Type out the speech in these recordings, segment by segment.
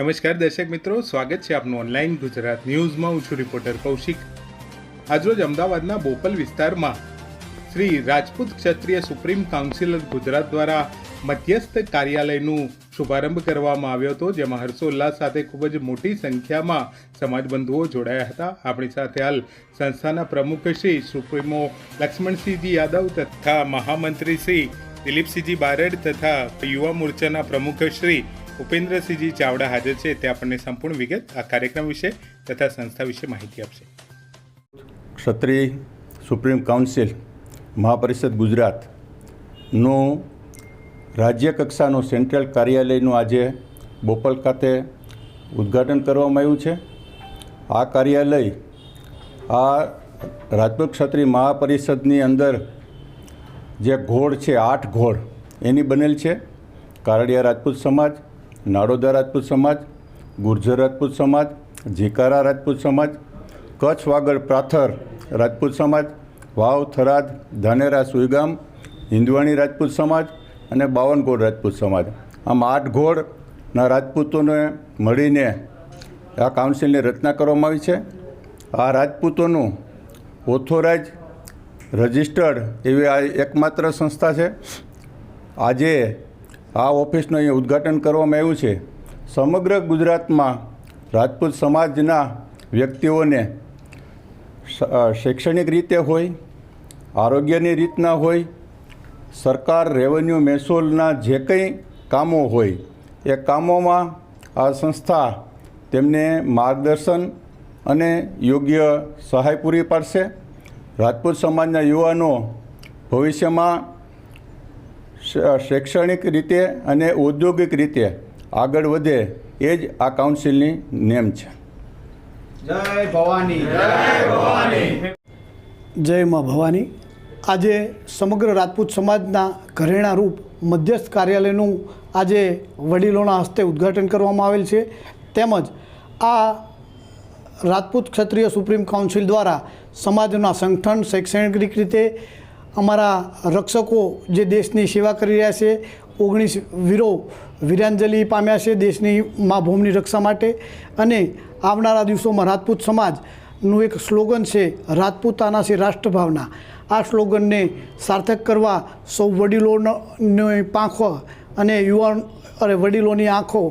નમસ્કાર દર્શક મિત્રો, સ્વાગત છે આપનું ઓનલાઈન ગુજરાત ન્યૂઝમાં. હું છું રિપોર્ટર કૌશિક. આજરોજ અમદાવાદના બોપલ વિસ્તારમાં શ્રી રાજપૂત ક્ષત્રિય સુપ્રીમ કાઉન્સિલ ગુજરાત દ્વારા મધ્યસ્થ કાર્યાલયનું શુભારંભ કરવામાં આવ્યો હતો, જેમાં હર્ષોલ્લાસ સાથે ખૂબ જ મોટી સંખ્યામાં સમાજબંધુઓ જોડાયા હતા. આપણી સાથે હાલ સંસ્થાના પ્રમુખ શ્રી સુપ્રીમો લક્ષ્મણસિંહજી યાદવ તથા મહામંત્રી શ્રી દિલીપસિંહજી બારડ તથા યુવા મોરચાના પ્રમુખ શ્રી ઉપેન્દ્રસિંહજી ચાવડા હાજર છે તે આપણને સંપૂર્ણ વિગત આ કાર્યક્રમ વિશે તથા સંસ્થા વિશે માહિતી આપશે. ક્ષત્રિય સુપ્રીમ કાઉન્સિલ મહાપરિષદ ગુજરાતનું રાજ્ય કક્ષાનું સેન્ટ્રલ કાર્યાલયનું આજે બોપલ ખાતે ઉદ્ઘાટન કરવામાં આવ્યું છે. આ કાર્યાલય આ રાજપૂત ક્ષત્રિય મહાપરિષદની અંદર જે ઘોડ છે, આઠ ઘોડ એની બનેલ છે. કારડિયા રાજપૂત સમાજ નાડોદા રાજપૂત સમાજ, ગુર્જર રાજપૂત સમાજ ઝીકારા રાજપૂત સમાજ, કચ્છ વાગડ પ્રાથર રાજપૂત સમાજ, વાવ થરાદ, ધાનેરા સુઈગામ હિન્દવાણી રાજપૂત સમાજ અને બાવનગોડ રાજપૂત સમાજ. આમ આઠ ગોળના રાજપૂતોને મળીને આ કાઉન્સિલની રચના કરવામાં આવી છે. આ રાજપૂતોનું ઓથોરાઇઝ રજિસ્ટર્ડ એવી આ એકમાત્ર સંસ્થા છે. આજે આ ઓફિસનું અહીં ઉદ્ઘાટન કરવામાં આવ્યું છે. સમગ્ર ગુજરાતમાં રાજપૂત સમાજના વ્યક્તિઓને શૈક્ષણિક રીતે હોય, આરોગ્યની રીતના હોય, સરકાર રેવન્યુ મહેસૂલના જે કંઈ કામો હોય, એ કામોમાં આ સંસ્થા તેમને માર્ગદર્શન અને યોગ્ય સહાય પૂરી પાડશે. રાજપૂત સમાજના યુવાનો ભવિષ્યમાં શૈક્ષણિક રીતે અને ઔદ્યોગિક રીતે આગળ વધે એ જ આ કાઉન્સિલની નેમ છે. જય ભવાની. જય માં ભવાની. આજે સમગ્ર રાજપૂત સમાજના ઘરેણા રૂપ મધ્યસ્થ કાર્યાલયનું આજે વડીલોના હસ્તે ઉદ્ઘાટન કરવામાં આવેલ છે. તેમજ આ રાજપૂત ક્ષત્રિય સુપ્રીમ કાઉન્સિલ દ્વારા સમાજના સંગઠન શૈક્ષણિક રીતે અમારા રક્ષકો જે દેશની સેવા કરી રહ્યા છે, ઓગણીસ વીરો વીરાંજલિ પામ્યા છે દેશની મા ભૂમિની રક્ષા માટે. અને આવનારા દિવસોમાં રાજપૂત સમાજનું એક સ્લોગન છે, રાજપૂતાના છે રાષ્ટ્રભાવના. આ સ્લોગનને સાર્થક કરવા સૌ વડીલોની પાંખો અને યુવાન અને વડીલોની આંખો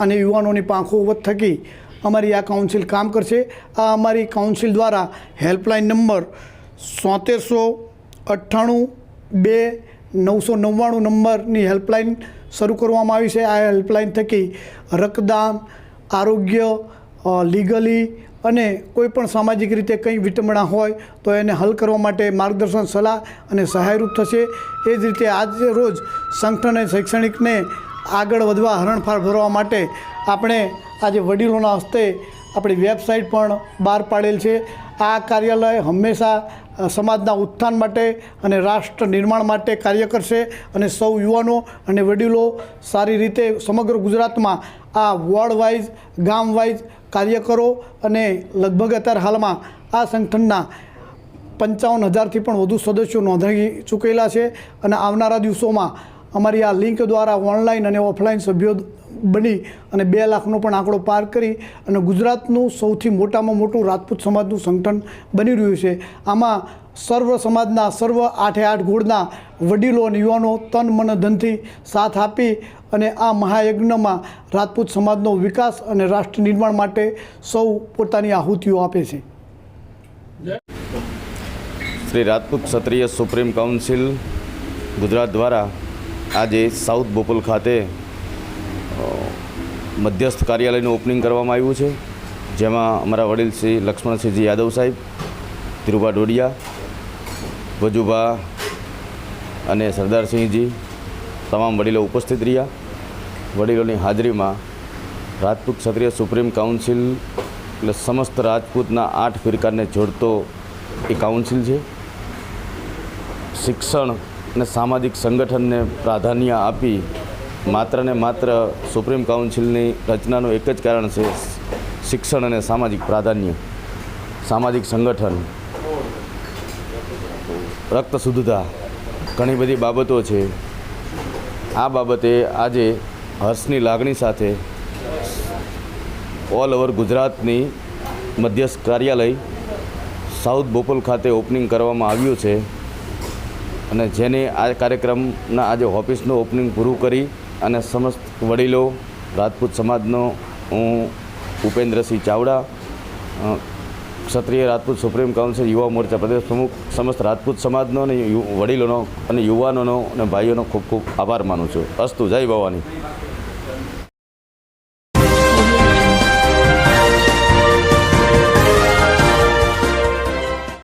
અને યુવાનોની પાંખો થકી અમારી આ કાઉન્સિલ કામ કરશે. આ અમારી કાઉન્સિલ દ્વારા હેલ્પલાઇન નંબર સોતેરસો અઠ્ઠાણું બે નવસો નવ્વાણું નંબરની હેલ્પલાઇન શરૂ કરવામાં આવી છે. આ હેલ્પલાઇન થકી રક્તદાન, આરોગ્ય લીગલી અને કોઈપણ સામાજિક રીતે કંઈ વિટંબણા હોય તો એને હલ કરવા માટે માર્ગદર્શન, સલાહ અને સહાયરૂપ થશે. એ જ રીતે આજે રોજ સંગઠન અને શૈક્ષણિકને આગળ વધવા હરણફાળ ભરવા માટે આપણે આજે વડીલોના હસ્તે આપણી વેબસાઇટ પણ બહાર પાડેલ છે. આ કાર્યાલય હંમેશા સમાજના ઉત્થાન માટે અને રાષ્ટ્ર નિર્માણ માટે કાર્ય કરશે અને સૌ યુવાનો અને વડીલો સારી રીતે સમગ્ર ગુજરાતમાં આ વોર્ડ વાઇઝ ગામ વાઇઝ કાર્ય કરો અને લગભગ અત્યારે હાલમાં આ સંગઠનના પંચાવન હજારથી પણ વધુ સદસ્યો નોંધાઈ ચૂકેલા છે અને આવનારા દિવસોમાં અમારી આ લિંક દ્વારા ઓનલાઈન અને ઓફલાઈન સભ્યો બની અને બે લાખનો પણ આંકડો પાર કરી અને ગુજરાતનું સૌથી મોટામાં મોટું રાજપૂત સમાજનું સંગઠન બની રહ્યું છે. આમાં સર્વ સમાજના, સર્વ આઠે આઠ ગોળના વડીલો અને યુવાનો તન, મન, ધનથી સાથ આપી અને આ મહાયજ્ઞમાં રાજપૂત સમાજનો વિકાસ અને રાષ્ટ્ર નિર્માણ માટે સૌ પોતાની આહુતિઓ આપે છે. શ્રી રાજપૂત ક્ષત્રિય સુપ્રીમ કાઉન્સિલ ગુજરાત દ્વારા આજે સાઉથ બોપલ ખાતે મધ્યસ્થ કાર્યાલયનું ઓપનિંગ કરવામાં આવ્યું છે. જેમાં અમારા વડીલ શ્રી લક્ષ્મણસિંહજી યાદવ સાહેબ, ધીરુભા ડોડિયા, વજુભા અને સરદારસિંહજી તમામ વડીલો ઉપસ્થિત રહ્યા. વડીલોની હાજરીમાં રાજપૂત ક્ષત્રિય સુપ્રીમ કાઉન્સિલ એટલે સમસ્ત રાજપૂતના આઠ ફિરકાને જોડતો એ કાઉન્સિલ છે. શિક્ષણ અને સામાજિક સંગઠનને પ્રાધાન્ય આપી માત્ર ને માત્ર સુપ્રીમ કાઉન્સિલની રચનાનું એક જ કારણ છે શિક્ષણ અને સામાજિક પ્રાધાન્ય, સામાજિક સંગઠન રક્ત શુદ્ધતા ઘણી બધી બાબતો છે. આ બાબતે આજે હર્ષની લાગણી સાથે ઓલ ઓવર ગુજરાતની મધ્યસ્થ કાર્યાલય સાઉથ બોપલ ખાતે ઓપનિંગ કરવામાં આવ્યું છે અને જેને આ કાર્યક્રમના આજે ઓફિસનું ઓપનિંગ પૂરું કરી અને સમસ્ત વડીલો, રાજપૂત સમાજનો, હું ઉપેન્દ્રસિંહ ચાવડા ક્ષત્રિય રાજપૂત સુપ્રીમ કાઉન્સિલ યુવા મોરચા પ્રદેશ પ્રમુખ, સમસ્ત રાજપૂત સમાજનો અને વડીલોનો અને યુવાનોનો અને ભાઈઓનો ખૂબ ખૂબ આભાર માનું છું. અસ્તુ, જય ભવાની.